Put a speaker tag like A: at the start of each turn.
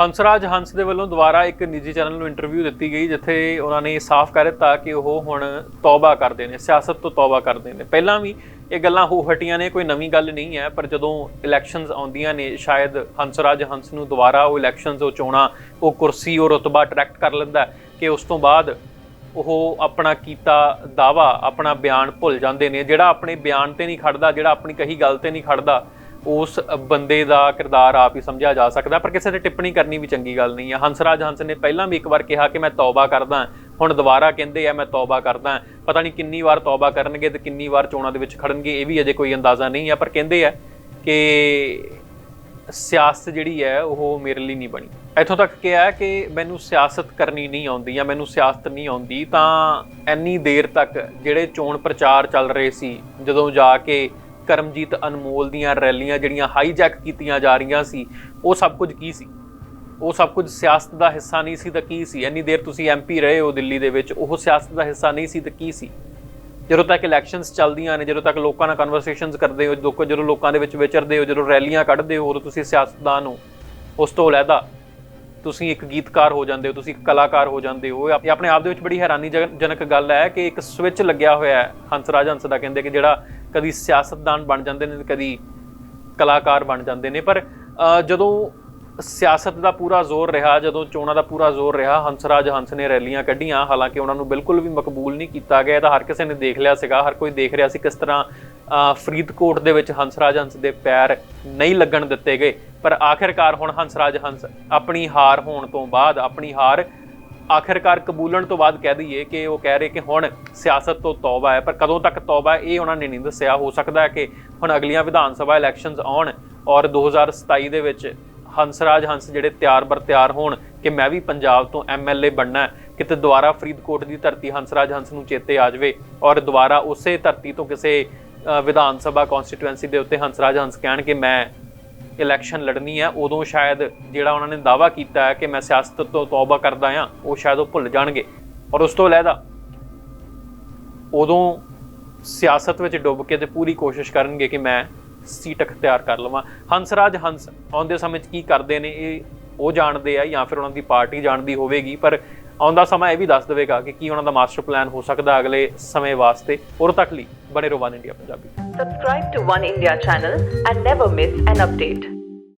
A: ਹੰਸਰਾਜ ਹੰਸ ਦੇ ਵੱਲੋਂ ਦੁਬਾਰਾ ਇੱਕ ਨਿੱਜੀ ਚੈਨਲ ਨੂੰ ਇੰਟਰਵਿਊ ਦਿੱਤੀ ਗਈ, ਜਿੱਥੇ ਉਹਨਾਂ ਨੇ ਸਾਫ਼ ਕਰ ਦਿੱਤਾ ਕਿ ਉਹ ਹੁਣ ਤੌਬਾ ਕਰਦੇ ਨੇ, ਸਿਆਸਤ ਤੋਂ ਤੌਬਾ ਕਰਦੇ ਨੇ। ਪਹਿਲਾਂ ਵੀ ਇਹ ਗੱਲਾਂ ਹੋ ਹਟੀਆਂ ਨੇ, ਕੋਈ ਨਵੀਂ ਗੱਲ ਨਹੀਂ ਹੈ, ਪਰ ਜਦੋਂ ਇਲੈਕਸ਼ਨਸ ਆਉਂਦੀਆਂ ਨੇ, ਸ਼ਾਇਦ ਹੰਸਰਾਜ ਹੰਸ ਨੂੰ ਦੁਬਾਰਾ ਉਹ ਇਲੈਕਸ਼ਨਸ ਉਹ ਚੋਣਾ, ਉਹ ਕੁਰਸੀ, ਉਹ ਰਤਬਾ ਅਟਰੈਕਟ ਕਰ ਲੈਂਦਾ ਕਿ ਉਸ ਤੋਂ ਬਾਅਦ ਉਹ ਆਪਣਾ ਕੀਤਾ ਦਾਵਾ ਆਪਣਾ ਬਿਆਨ ਭੁੱਲ ਜਾਂਦੇ ਨੇ। ਜਿਹੜਾ ਆਪਣੇ ਬਿਆਨ ਤੇ ਨਹੀਂ ਖੜਦਾ, ਜਿਹੜਾ ਆਪਣੀ ਕਹੀ ਗੱਲ ਤੇ ਨਹੀਂ ਖੜਦਾ ਉਸ ਬੰਦੇ ਦਾ ਕਿਰਦਾਰ ਆਪ ਹੀ ਸਮਝਿਆ ਜਾ ਸਕਦਾ, ਪਰ ਕਿਸੇ ਤੇ ਟਿੱਪਣੀ ਕਰਨੀ ਵੀ ਚੰਗੀ ਗੱਲ ਨਹੀਂ ਹੈ ਹੰਸਰਾਜ ਹੰਸ ਨੇ ਪਹਿਲਾਂ ਵੀ ਇੱਕ ਵਾਰ ਕਿਹਾ ਕਿ ਮੈਂ ਤੌਬਾ ਕਰਦਾ ਹੁਣ ਦੁਬਾਰਾ ਕਹਿੰਦੇ ਆ, ਮੈਂ ਤੌਬਾ ਕਰਦਾ ਪਤਾ ਨਹੀਂ ਕਿੰਨੀ ਵਾਰ ਤੌਬਾ ਕਰਨਗੇ ਤੇ ਕਿੰਨੀ ਵਾਰ ਚੋਣਾਂ ਦੇ ਵਿੱਚ ਖੜਨਗੇ, ਇਹ ਵੀ ਅਜੇ ਕੋਈ ਅੰਦਾਜ਼ਾ ਨਹੀਂ ਹੈ ਪਰ ਕਹਿੰਦੇ ਆ ਕਿ ਸਿਆਸਤ ਜਿਹੜੀ ਹੈ, ਉਹ ਮੇਰੇ ਲਈ ਨਹੀਂ ਬਣੀ। ਇੱਥੋਂ ਤੱਕ ਕਿਹਾ ਕਿ ਮੈਨੂੰ ਸਿਆਸਤ ਕਰਨੀ ਨਹੀਂ ਆਉਂਦੀ ਜਾਂ ਮੈਨੂੰ ਸਿਆਸਤ ਨਹੀਂ ਆਉਂਦੀ, ਤਾਂ ਇੰਨੀ ਦੇਰ ਤੱਕ ਜਿਹੜੇ ਚੋਣ ਪ੍ਰਚਾਰ ਚੱਲ ਰਹੇ ਸੀ, ਜਦੋਂ ਜਾ ਕੇ ਕਰਮਜੀਤ ਅਨਮੋਲ ਦੀਆਂ ਰੈਲੀਆਂ ਜਿਹੜੀਆਂ ਹਾਈਜੈਕ ਕੀਤੀਆਂ ਜਾ ਰਹੀਆਂ ਸੀ, ਉਹ ਸਭ ਕੁਝ ਕੀ ਸੀ? ਉਹ ਸਭ ਕੁਝ ਸਿਆਸਤ ਦਾ ਹਿੱਸਾ ਨਹੀਂ ਸੀ ਤਾਂ ਕੀ ਸੀ? ਇੰਨੀ ਦੇਰ ਤੁਸੀਂ ਐਮਪੀ ਰਹੇ ਹੋ ਦਿੱਲੀ ਦੇ ਵਿੱਚ, ਉਹ ਸਿਆਸਤ ਦਾ ਹਿੱਸਾ ਨਹੀਂ ਸੀ ਤਾਂ ਕੀ ਸੀ? ਜਦੋਂ ਤੱਕ ਇਲੈਕਸ਼ਨਸ ਚੱਲਦੀਆਂ ਨੇ, ਜਦੋਂ ਤੱਕ ਲੋਕਾਂ ਨਾਲ ਕਨਵਰਸੇਸ਼ਨਸ ਕਰਦੇ ਹੋ ਲੋਕ ਜਦੋਂ ਲੋਕਾਂ ਦੇ ਵਿੱਚ ਵਿਚਰਦੇ ਹੋ, ਜਦੋਂ ਰੈਲੀਆਂ ਕੱਢਦੇ ਹੋ, ਉਦੋਂ ਤੁਸੀਂ ਸਿਆਸਤਦਾਨ ਹੋ। ਉਸ ਤੋਂ ਅਲੱਗਾ ਤੁਸੀਂ ਇੱਕ ਗੀਤਕਾਰ ਹੋ ਜਾਂਦੇ ਹੋ, ਤੁਸੀਂ ਇੱਕ ਕਲਾਕਾਰ ਹੋ ਜਾਂਦੇ ਹੋ। ਇਹ ਆਪਣੇ ਆਪ ਦੇ ਵਿੱਚ ਬੜੀ ਹੈਰਾਨੀਜਨਕ ਗੱਲ ਹੈ ਕਿ ਇੱਕ ਸਵਿਚ ਲੱਗਿਆ ਹੋਇਆ ਹੈ। ਹੰਸਰਾਜ ਹੰਸ ਦਾ ਕਹਿੰਦੇ ਕਿ ਜਿਹੜਾ ਕਦੀ ਸਿਆਸਤਦਾਨ ਬਣ ਜਾਂਦੇ ਨੇ ਕਦੀ ਕਲਾਕਾਰ ਬਣ ਜਾਂਦੇ ਨੇ, ਪਰ ਜਦੋਂ ਸਿਆਸਤ ਦਾ ਪੂਰਾ ਜ਼ੋਰ ਰਿਹਾ, ਜਦੋਂ ਚੋਣਾਂ ਦਾ ਪੂਰਾ ਜ਼ੋਰ ਰਿਹਾ, ਹੰਸਰਾਜ ਹੰਸ ਨੇ ਰੈਲੀਆਂ ਕੱਢੀਆਂ, ਹਾਲਾਂਕਿ ਉਹਨਾਂ ਨੂੰ ਬਿਲਕੁਲ ਵੀ ਮਕਬੂਲ ਨਹੀਂ ਕੀਤਾ ਗਿਆ, ਇਹ ਤਾਂ ਹਰ ਕਿਸੇ ਨੇ ਦੇਖ ਲਿਆ ਸੀਗਾ, ਹਰ ਕੋਈ ਦੇਖ ਰਿਹਾ ਸੀ ਕਿਸ ਤਰ੍ਹਾਂ ਫਰੀਦਕੋਟ ਦੇ ਵਿੱਚ ਹੰਸਰਾਜ ਹੰਸ ਦੇ ਪੈਰ ਨਹੀਂ ਲੱਗਣ ਦਿੱਤੇ ਗਏ, ਪਰ ਆਖਿਰਕਾਰ ਹੁਣ ਹੰਸਰਾਜ ਹੰਸ ਆਪਣੀ ਹਾਰ ਹੋਣ ਤੋਂ ਬਾਅਦ, ਆਪਣੀ ਹਾਰ ਆਖਿਰਕਾਰ ਕਬੂਲਣ ਤੋਂ ਬਾਅਦ ਕਹਿ ਦਈਏ ਕਿ ਉਹ ਕਹਿ ਰਹੇ ਕਿ ਹੁਣ ਸਿਆਸਤ ਤੋਂ ਤੌਬਾ ਹੈ, ਪਰ ਕਦੋਂ ਤੱਕ ਤੌਬਾ ਇਹ ਉਹਨਾਂ ਨੇ ਨਹੀਂ ਦੱਸਿਆ। ਹੋ ਸਕਦਾ ਹੈ ਕਿ ਹੁਣ ਅਗਲੀਆਂ ਵਿਧਾਨ ਸਭਾ ਇਲੈਕਸ਼ਨਸ ਆਉਣ ਔਰ 2027 ਦੇ ਵਿੱਚ ਹੰਸਰਾਜ ਹੰਸ ਜਿਹੜੇ ਤਿਆਰ ਬਰ ਤਿਆਰ ਹੋਣ ਕਿ ਮੈਂ ਵੀ ਪੰਜਾਬ ਤੋਂ ਐਮਐਲਏ ਬਣਨਾ ਕਿਤੇ ਦੁਬਾਰਾ ਫਰੀਦਕੋਟ ਦੀ ਧਰਤੀ ਹੰਸਰਾਜ ਹੰਸ ਨੂੰ ਚੇਤੇ ਆ ਜਾਵੇ ਔਰ ਦੁਬਾਰਾ ਉਸੇ ਧਰਤੀ ਤੋਂ ਕਿਸੇ ਵਿਧਾਨ ਸਭਾ ਕਨਸਟੀਟੂਐਂਸੀ ਦੇ ਉੱਤੇ ਹੰਸਰਾਜ ਹੰਸ ਕਹਿਣ ਕਿ ਮੈਂ ਇਲੈਕਸ਼ਨ ਲੜਨੀ ਹੈ ਉਦੋਂ ਸ਼ਾਇਦ ਜਿਹੜਾ ਉਹਨਾਂ ਨੇ ਦਾਵਾ ਕੀਤਾ ਹੈ ਕਿ ਮੈਂ ਸਿਆਸਤ ਤੋਂ ਤੌਬਾ ਕਰਦਾ ਆ ਉਹ ਸ਼ਾਇਦ ਉਹ ਭੁੱਲ ਜਾਣਗੇ। ਔਰ ਉਸ ਤੋਂ ਅਲੱਗਾ ਉਦੋਂ ਸਿਆਸਤ ਵਿੱਚ ਡੁੱਬ ਕੇ ਤੇ ਪੂਰੀ ਕੋਸ਼ਿਸ਼ ਕਰਨਗੇ ਕਿ ਮੈਂ ਸੀਟ ਅਖਤਿਆਰ ਕਰ ਲਵਾਂ। ਹੰਸਰਾਜ ਹੰਸ ਆਉਂਦੇ ਸਮੇਂ 'ਚ ਕੀ ਕਰਦੇ ਨੇ, ਇਹ ਉਹ ਜਾਣਦੇ ਆ ਜਾਂ ਫਿਰ ਉਹਨਾਂ ਦੀ ਪਾਰਟੀ ਜਾਣਦੀ ਹੋਵੇਗੀ, ਪਰ ਆਉਂਦਾ ਸਮਾਂ ਇਹ ਵੀ ਦੱਸ ਦੇਵੇਗਾ ਕਿ ਕੀ ਉਹਨਾਂ ਦਾ ਮਾਸਟਰ ਪਲਾਨ ਹੋ ਸਕਦਾ ਅਗਲੇ ਸਮੇਂ ਵਾਸਤੇ ਉਦੋਂ ਤੱਕ ਲਈ ਬਣੇ ਰਹੋ One India Punjabi
B: Subscribe to One India channel and never miss an update.